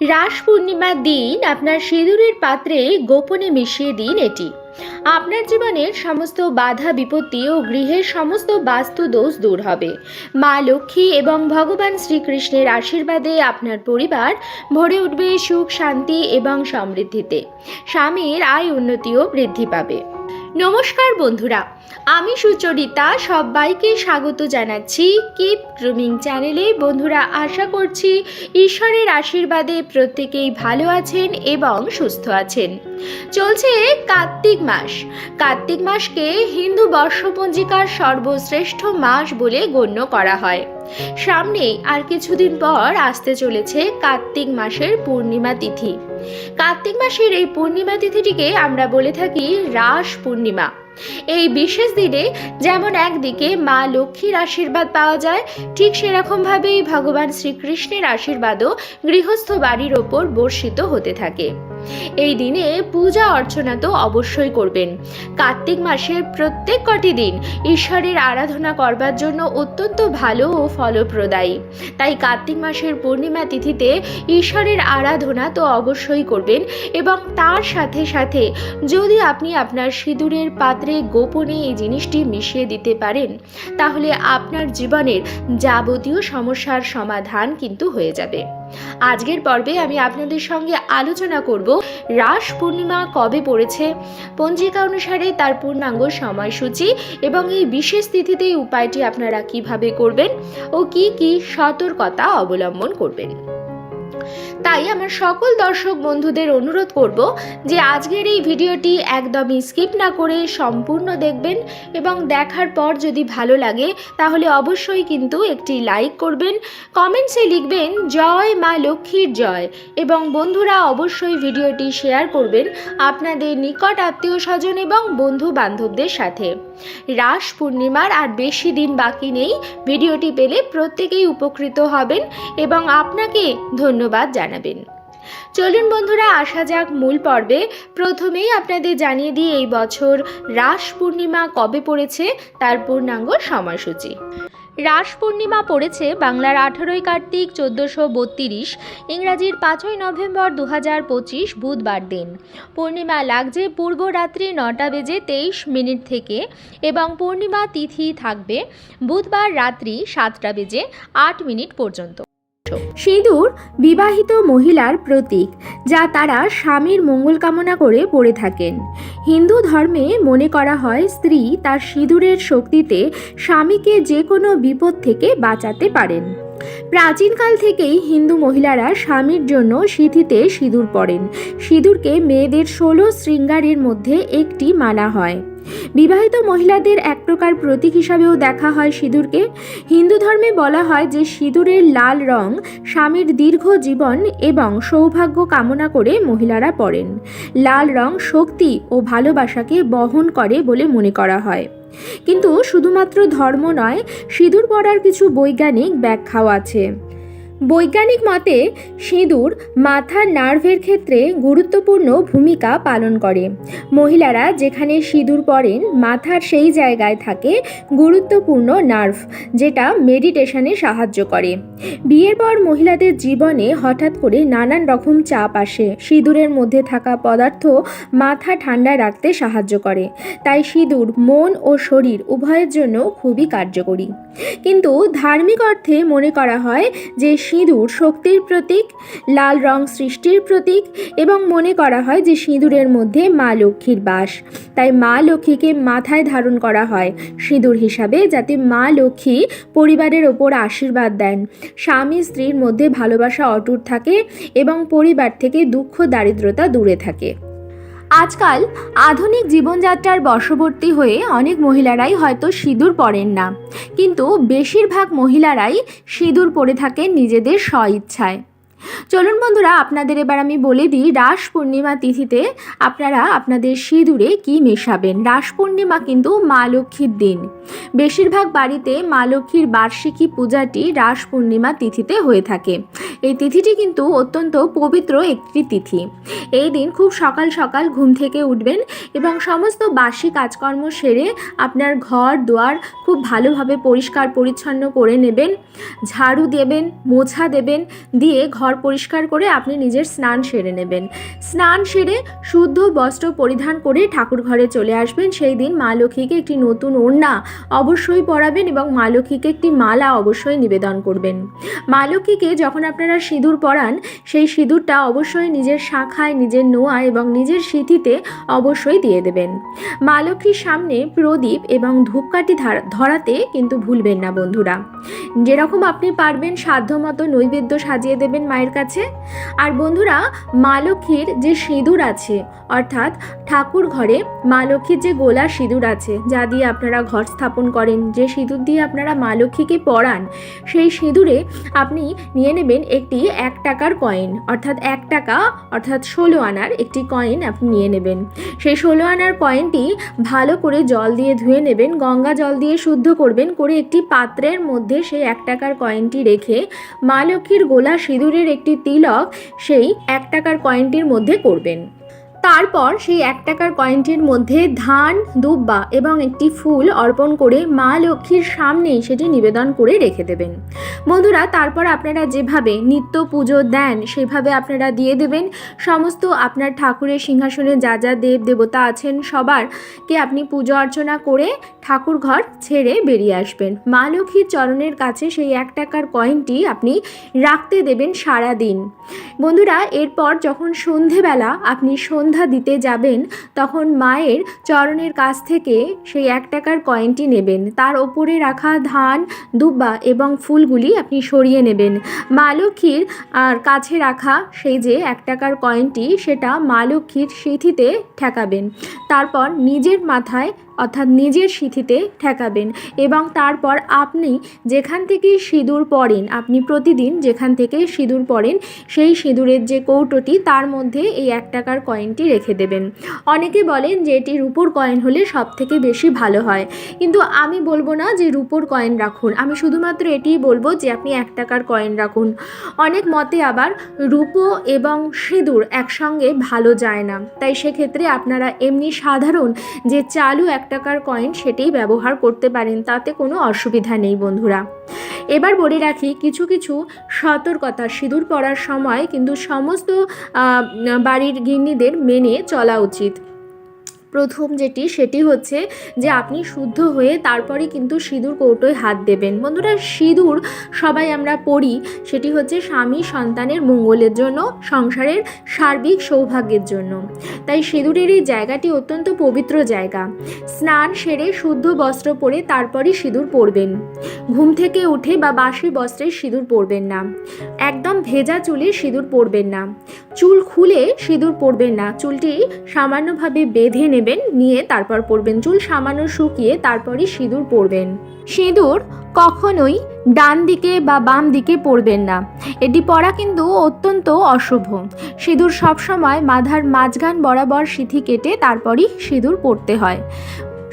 রাস পূর্ণিমার দিন আপনার সিঁদুরের পাত্রে গোপনে মিশিয়ে দিন এটি। আপনার জীবনের সমস্ত বাধা, বিপত্তি ও গৃহের সমস্ত বাস্তু দোষ দূর হবে। মা লক্ষ্মী এবং ভগবান শ্রীকৃষ্ণের আশীর্বাদে আপনার পরিবার ভরে উঠবে সুখ, শান্তি এবং সমৃদ্ধিতে। স্বামীর আয় উন্নতিও বৃদ্ধি পাবে। নমস্কার বন্ধুরা, আমি সুচরিতা, সবাইকে স্বাগত জানাচ্ছি কিপ গ্রুমিং চ্যানেলে। বন্ধুরা, আশা করছি ঈশ্বরের আশীর্বাদে প্রত্যেকেই ভালো আছেন এবং সুস্থ আছেন। চলছে কার্তিক মাস। কার্তিক মাসকে হিন্দু বর্ষপঞ্জিকার সর্বশ্রেষ্ঠ মাস বলে গণ্য করা হয়। সামনে আর কিছুদিন পর আসতে চলেছে কার্তিক মাসের পূর্ণিমা তিথি। কার্তিক মাসের এই পূর্ণিমা তিথিটিকে আমরা বলে থাকি রাস পূর্ণিমা। এই বিশেষ দিনে যেমন একদিকে মা লক্ষ্মীর আশীর্বাদ পাওয়া যায়, ঠিক সেরকমভাবেই ভগবান শ্রীকৃষ্ণের আশীর্বাদও গৃহস্থ বাড়ির ওপর বর্ষিত হতে থাকে। এই দিনে পূজা অর্চনা তো অবশ্যই করবেন। কার্তিক মাসের প্রত্যেক কটি দিন ঈশ্বরের আরাধনা করবার জন্য অত্যন্ত ভালো ও ফলপ্রদায়ী। তাই কার্তিক মাসের পূর্ণিমা তিথিতে ঈশ্বরের আরাধনা তো অবশ্যই করবেন এবং তার সাথে সাথে যদি আপনি আপনার সিঁদুরের পাত্রে গোপনে এই জিনিসটি মিশিয়ে দিতে পারেন, তাহলে আপনার জীবনের যাবতীয় সমস্যার সমাধান কিন্তু হয়ে যাবে। আজকের পর্বে আমি আপনাদের সঙ্গে আলোচনা করব, রাস পূর্ণিমা কবে পড়েছে, পঞ্জিকা অনুসারে তার পূর্ণাঙ্গ সময়সূচি এবং এই বিশেষ তিথিতে উপায়টি আপনারা কীভাবে করবেন ও কি কি সতর্কতা অবলম্বন করবেন। তাই আমার সকল দর্শক বন্ধুদের অনুরোধ করব যে আজকের এই ভিডিওটি একদমই স্কিপ না করে সম্পূর্ণ দেখবেন এবং দেখার পর যদি ভালো লাগে, তাহলে অবশ্যই কিন্তু একটি লাইক করবেন, কমেন্টসে লিখবেন, জয় মা লক্ষ্মীর জয় এবং বন্ধুরা অবশ্যই ভিডিওটি শেয়ার করবেন আপনাদের নিকট আত্মীয় স্বজন এবং বন্ধু বান্ধবদের সাথে। রাস পূর্ণিমার আর বেশি দিন বাকি নেই, ভিডিওটি পেলে প্রত্যেকেই উপকৃত হবেন এবং আপনাকে ধন্যবাদ। জানাবেন। চলুন বন্ধুরা, আসা যাক মূল পর্বে। প্রথমেই আপনাদের জানিয়ে দিই, এই বছর রাস পূর্ণিমা কবে পড়েছে, তার পূর্ণাঙ্গ সময়সূচি। রাস পূর্ণিমা পড়েছে বাংলার আঠারোই কার্তিক, চোদ্দোশো বত্রিশ, ইংরাজির পাঁচই নভেম্বর দু হাজার পঁচিশ, বুধবার দিন। পূর্ণিমা লাগছে পূর্ব রাত্রি নটা বেজে তেইশ মিনিট থেকে এবং পূর্ণিমা তিথি থাকবে বুধবার রাত্রি সাতটা বেজে আট মিনিট পর্যন্ত। সিঁদুর বিবাহিত মহিলার প্রতীক, যা তারা স্বামীর মঙ্গল কামনা করে পড়ে থাকেন। হিন্দু ধর্মে মনে করা হয় স্ত্রী তার সিঁদুরের শক্তিতে স্বামীকে যে কোনো বিপদ থেকে বাঁচাতে পারেন। প্রাচীনকাল থেকেই হিন্দু মহিলারা স্বামীর জন্য সিঁথিতে সিঁদুর পরেন সিঁদুরকে মেয়েদের ষোলো শৃঙ্গারের মধ্যে একটি মানা হয়। বিবাহিত মহিলাদের এক প্রকার প্রতীক হিসাবেও দেখা হয় সিঁদুরকে। হিন্দু ধর্মে বলা হয় যে সিঁদুরের লাল রং স্বামীর দীর্ঘ জীবন এবং সৌভাগ্য কামনা করে মহিলারা পরেন লাল রং শক্তি ও ভালোবাসাকে বহন করে বলে মনে করা হয়। কিন্তু শুধুমাত্র ধর্ম নয়, সিঁদুর পরার কিছু বৈজ্ঞানিক ব্যাখ্যাও আছে। বৈজ্ঞানিক মতে, সিঁদুর মাথার নার্ভের ক্ষেত্রে গুরুত্বপূর্ণ ভূমিকা পালন করে। মহিলারা যেখানে সিঁদুর পরেন, মাথার সেই জায়গায় থাকে গুরুত্বপূর্ণ নার্ভ, যেটা মেডিটেশনে সাহায্য করে। বিয়ের পর মহিলাদের জীবনে হঠাৎ করে নানান রকম চাপ আসে। সিঁদুরের মধ্যে থাকা পদার্থ মাথা ঠান্ডা রাখতে সাহায্য করে। তাই সিঁদুর মন ও শরীর উভয়ের জন্য খুবই কার্যকরী। কিন্তু ধার্মিক অর্থে মনে করা হয় যে সিঁদুর শক্তির প্রতীক, লাল রং সৃষ্টির প্রতীক এবং মনে করা হয় যে সিঁদুরের মধ্যে মা লক্ষ্মীর বাস। তাই মা লক্ষ্মীকে মাথায় ধারণ করা হয় সিঁদুর হিসাবে যাতে মা লক্ষ্মী পরিবারের ওপর আশীর্বাদ দেন। স্বামী স্ত্রীর মধ্যে ভালোবাসা অটুট থাকে এবং পরিবার থেকে দুঃখ দারিদ্রতা দূরে থাকে। আজকাল আধুনিক জীবনযাত্রার বশবর্তী হয়ে অনেক মহিলারাই হয়তো সিঁদুর পরেন না। কিন্তু বেশিরভাগ মহিলারাই সিঁদুর পরে থাকেন নিজেদের স্বইচ্ছায় চলুন বন্ধুরা, আপনাদের এবার আমি বলে দিই, রাস পূর্ণিমা তিথিতে আপনারা আপনাদের সিঁদুরে কি মেশাবেন? রাস পূর্ণিমা কিন্তু মা লক্ষ্মীর দিন। বেশিরভাগ বাড়িতে মা লক্ষ্মীর বার্ষিকী পূজাটি রাস পূর্ণিমা তিথিতে হয়ে থাকে। এই তিথিটি কিন্তু অত্যন্ত পবিত্র একটি তিথি। এই দিন খুব সকাল সকাল ঘুম থেকে উঠবেন এবং সমস্ত বাসি কাজকর্ম সেরে আপনার ঘর, দুয়ার খুব ভালোভাবে পরিষ্কার পরিচ্ছন্ন করে নেবেন। ঝাড়ু দেবেন, মোছা দেবেন, দিয়ে ঘর পরিষ্কার করে আপনি নিজের স্নান সেরে নেবেন। স্নান সেরে শুদ্ধ বস্ত্র পরিধান করে ঠাকুর ঘরে চলে আসবেন। সেই দিন মা লক্ষ্মীকে একটি নতুন ওড়না অবশ্যই পরাবেন এবং মা লক্ষ্মীকে একটি মালা অবশ্যই নিবেদন করবেন। মা লক্ষ্মীকে যখন আপনারা সিঁদুর পরান, সেই সিঁদুরটা অবশ্যই নিজের শাখায়, নিজের নোয়া এবং নিজের সিঁথিতে অবশ্যই দিয়ে দেবেন। মা লক্ষ্মীর সামনে প্রদীপ এবং ধূপকাঠি ধার- ধরাতে কিন্তু ভুলবেন না বন্ধুরা। যেরকম আপনি পারবেন, সাধ্যমতো নৈবেদ্য সাজিয়ে দেবেন মায়ের কাছে। আর বন্ধুরা, মা লক্ষ্মীর যে সিঁদুর আছে, অর্থাৎ ঠাকুর ঘরে মা লক্ষ্মীর যে গোলা সিঁদুর আছে, যা দিয়ে আপনারা ঘর স্থাপন করেন, যে সিঁদুর দিয়ে আপনারা মা লক্ষ্মীকে পরান সেই সিঁদুরে আপনি নিয়ে নেবেন একটি এক টাকার কয়েন, অর্থাৎ এক টাকা, অর্থাৎ ষোলো আনার একটি কয়েন আপনি নিয়ে নেবেন। সেই ষোলো আনার কয়েনটি ভালো করে জল দিয়ে ধুয়ে নেবেন, গঙ্গা জল দিয়ে শুদ্ধ করবেন, করে একটি পাত্রের মধ্যে সেই এক টাকার কয়েনটি রেখে মা লক্ষ্মীর গোলা সিঁদুরের একটি তিলক সেই এক টাকার কয়েনটির মধ্যে করবেন। তারপর সেই এক টাকার কয়েনটির মধ্যে ধান, দুব্বা এবং একটি ফুল অর্পণ করে মা লক্ষ্মীর সামনেই সেটি নিবেদন করে রেখে দেবেন। বন্ধুরা, তারপর আপনারা যেভাবে নিত্য পুজো দেন, সেভাবে আপনারা দিয়ে দেবেন। সমস্ত আপনার ঠাকুরের সিংহাসনে যা যা দেব দেবতা আছেন সবারকে আপনি পুজো অর্চনা করে ঠাকুর ঘর ছেড়ে বেরিয়ে আসবেন। মা লক্ষ্মীর চরণের কাছে সেই এক টাকার কয়েনটি আপনি রাখতে দেবেন সারা দিন বন্ধুরা, এরপর যখন সন্ধেবেলা আপনি সন্ধ্যা দিতে যাবেন, তখন মায়ের চরণের কাছ থেকে সেই এক টাকার কয়েনটি নেবেন। তার ওপরে রাখা ধান, দুব্বা এবং ফুলগুলি আপনি সরিয়ে নেবেন। মা লক্ষ্মীর আর কাছে রাখা সেই যে এক টাকার কয়েনটি সেটা মা লক্ষ্মীর সিঁথিতে ঠেকাবেন। তারপর নিজের মাথায় অর্থাৎ নিজের সিঁথিতে ঠেকাবেন এবং তারপর আপনি যেখান থেকে সিঁদুর পড়েন, আপনি প্রতিদিন যেখান থেকে সিঁদুর পড়েন, সেই সিঁদুরের যে কৌটোটি, তার মধ্যে এই এক টাকার কয়েনটি রেখে দেবেন। অনেকে বলেন যে এটি রূপোর কয়েন হলে সব থেকে বেশি ভালো হয়। কিন্তু আমি বলব না যে রূপোর কয়েন রাখুন। আমি শুধুমাত্র এটিই বলব যে আপনি এক টাকার কয়েন রাখুন। অনেক মতে আবার রূপো এবং সিঁদুর একসঙ্গে ভালো যায় না। তাই সেক্ষেত্রে আপনারা এমনি সাধারণ যে চালু এক টাকার কয়েন সেটাই ব্যবহার করতে পারেন, তাতে কোনো অসুবিধা নেই বন্ধুরা। এবার বলে রাখি, কিছু কিছু সতর্কতা সিঁদুর পড়ার সময় কিন্তু সমস্ত বাড়ির গিন্নিদের মেনে চলা উচিত। প্রথম যেটি, সেটি হচ্ছে যে আপনি শুদ্ধ হয়ে তারপরে কিন্তু সিঁদুর কৌটোয় হাত দেবেন। বন্ধুরা, সিঁদুর সবাই আমরা পড়ি, সেটি হচ্ছে স্বামী সন্তানের মঙ্গলের জন্য, সংসারের সার্বিক সৌভাগ্যের জন্য। তাই সিঁদুরের এই জায়গাটি অত্যন্ত পবিত্র জায়গা। স্নান সেরে শুদ্ধ বস্ত্র পরে তারপরই সিঁদুর পরবেন। ঘুম থেকে উঠে বা বাসি বস্ত্রে সিঁদুর পরবেন না। একদম ভেজা চুলে সিঁদুর পরবেন না। চুল খুলে সিঁদুর পরবেন না। চুলটি সামান্যভাবে বেঁধে নেবেন। নিয়ে তারপর পরবেন, চুল সামান্য শুকিয়ে তারপরই সিঁদুর পরবেন। সিঁদুর কখনোই ডান দিকে বা বাম দিকে পরবেন না। এটি পরা কিন্তু অত্যন্ত অশুভ। সিঁদুর সবসময় মাথার মাঝগান বরাবর সিঁথি কেটে তারপরই সিঁদুর পরতে হয়।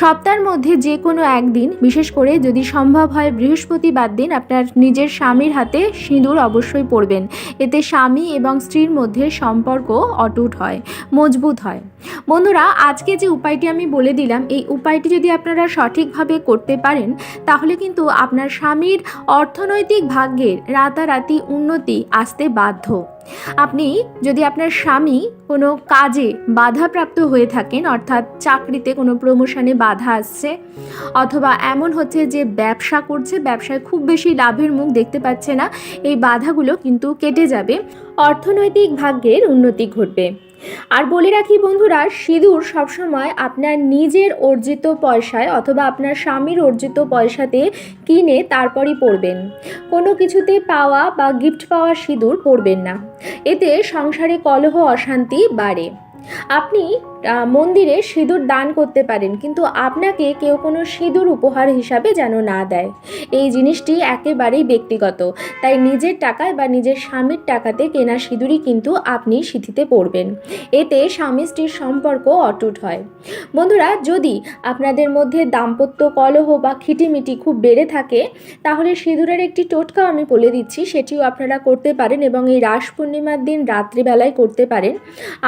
সপ্তাহের মধ্যে যে কোনো একদিন, বিশেষ করে যদি সম্ভব হয় বৃহস্পতিবার দিন, আপনার নিজের স্বামীর হাতে সিঁদুর অবশ্যই পরবেন। এতে স্বামী এবং স্ত্রীর মধ্যে সম্পর্ক অটুট হয়, মজবুত হয়। বন্ধুরা, আজকে যে উপায়টি আমি বলে দিলাম, এই উপায়টি যদি আপনারা সঠিকভাবে করতে পারেন, তাহলে কিন্তু আপনার স্বামীর অর্থনৈতিক ভাগ্যের রাতারাতি উন্নতি আসতে বাধ্য। আপনি যদি আপনার স্বামী কোনো কাজে বাধাপ্রাপ্ত হয়ে থাকেন, অর্থাৎ চাকরিতে কোনো প্রমোশনে বাধা আসছে, অথবা এমন হচ্ছে যে ব্যবসা করছে, ব্যবসায় খুব বেশি লাভের মুখ দেখতে পাচ্ছে না, এই বাধাগুলো কিন্তু কেটে যাবে। অর্থনৈতিক ভাগ্যের উন্নতি ঘটবে। আর বলে রাখি বন্ধুরা, সিঁদুর সবসময় আপনার নিজের অর্জিত পয়সায় অথবা আপনার স্বামীর অর্জিত পয়সাতে কিনে তারপরই পরবেন কোনো কিছুতে পাওয়া বা গিফট পাওয়া সিঁদুর পরবেন না। এতে সংসারে কলহ, অশান্তি বাড়ে। আপনি মন্দিরে সিঁদুর দান করতে পারেন, কিন্তু আপনাকে কেউ কোনো সিঁদুর উপহার হিসাবে যেন না দেয়। এই জিনিসটি একেবারেই ব্যক্তিগত। তাই নিজের টাকায় বা নিজের স্বামীর টাকাতে কেনা সিঁদুরই কিন্তু আপনি সিঁথিতে পড়বেন। এতে স্বামী স্ত্রীর সম্পর্ক অটুট হয়। বন্ধুরা, যদি আপনাদের মধ্যে দাম্পত্য কলহ বা খিটিমিটি খুব বেড়ে থাকে, তাহলে সিঁদুরের একটি টোটকাও আমি বলে দিচ্ছি, সেটিও আপনারা করতে পারেন এবং এই রাস পূর্ণিমার দিন রাত্রিবেলায় করতে পারেন।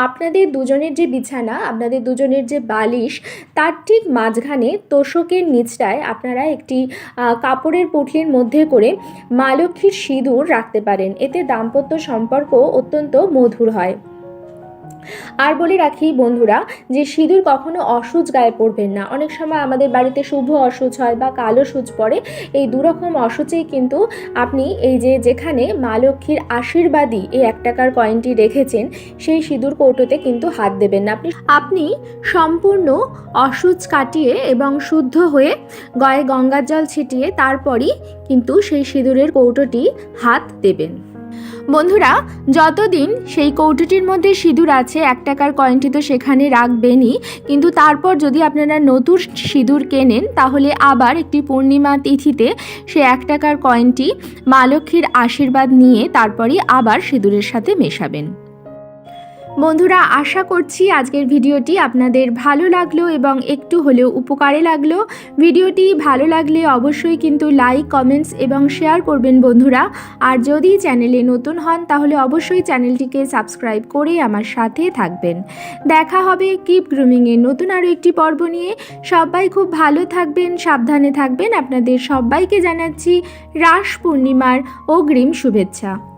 আপনাদের দুজনের যে বিছানা আপনাদের দুজনের যে বালিশ, তার ঠিক মাঝখানে তোষকের নিচটায় আপনারা একটি কাপড়ের পুটলির মধ্যে করে মা লক্ষ্মীর সিঁদুর রাখতে পারেন। এতে দাম্পত্য সম্পর্ক অত্যন্ত মধুর হয়। আর বলে রাখি বন্ধুরা যে সিঁদুর কখনো অসুচ গায়ে পড়বেন না। অনেক সময় আমাদের বাড়িতে শুভ অসুচ হয় বা কালো সুচ পড়ে, এই দুরকম অসুচেই কিন্তু আপনি এই যে যেখানে মা লক্ষ্মীর আশীর্বাদী এই এক টাকার কয়েনটি রেখেছেন, সেই সিঁদুর কৌটোতে কিন্তু হাত দেবেন না। আপনি আপনি সম্পূর্ণ অসুচ কাটিয়ে এবং শুদ্ধ হয়ে গায়ে গঙ্গার জল ছিটিয়ে তারপরই কিন্তু সেই সিঁদুরের কৌটোটি হাত দেবেন। বন্ধুরা, যতদিন সেই কৌটোটির মধ্যে সিঁদুর আছে, এক টাকার কয়েনটি তো সেখানে রাখবেনই, কিন্তু তারপর যদি আপনারা নতুন সিঁদুর কেনেন, তাহলে আবার একটি পূর্ণিমা তিথিতে সে এক টাকার কয়েনটি মা লক্ষ্মীর আশীর্বাদ নিয়ে তারপরই আবার সিঁদুরের সাথে মেশাবেন। বন্ধুরা, আশা করছি আজকের ভিডিওটি আপনাদের ভালো লাগল এবং একটু হলেও উপকারে লাগল। ভিডিওটি ভালো লাগলে অবশ্যই কিন্তু লাইক কমেন্টস এবং শেয়ার করবেন বন্ধুরা। আর যদি চ্যানেলে নতুন হন, তাহলে অবশ্যই চ্যানেলটিকে সাবস্ক্রাইব করে আমার সাথে থাকবেন। দেখা হবে কিপ গ্রুমিংয়ের নতুন আরও একটি পর্ব নিয়ে। সবাই খুব ভালো থাকবেন, সাবধানে থাকবেন। আপনাদের সবাইকে জানাচ্ছি রাস পূর্ণিমার অগ্রিম শুভেচ্ছা।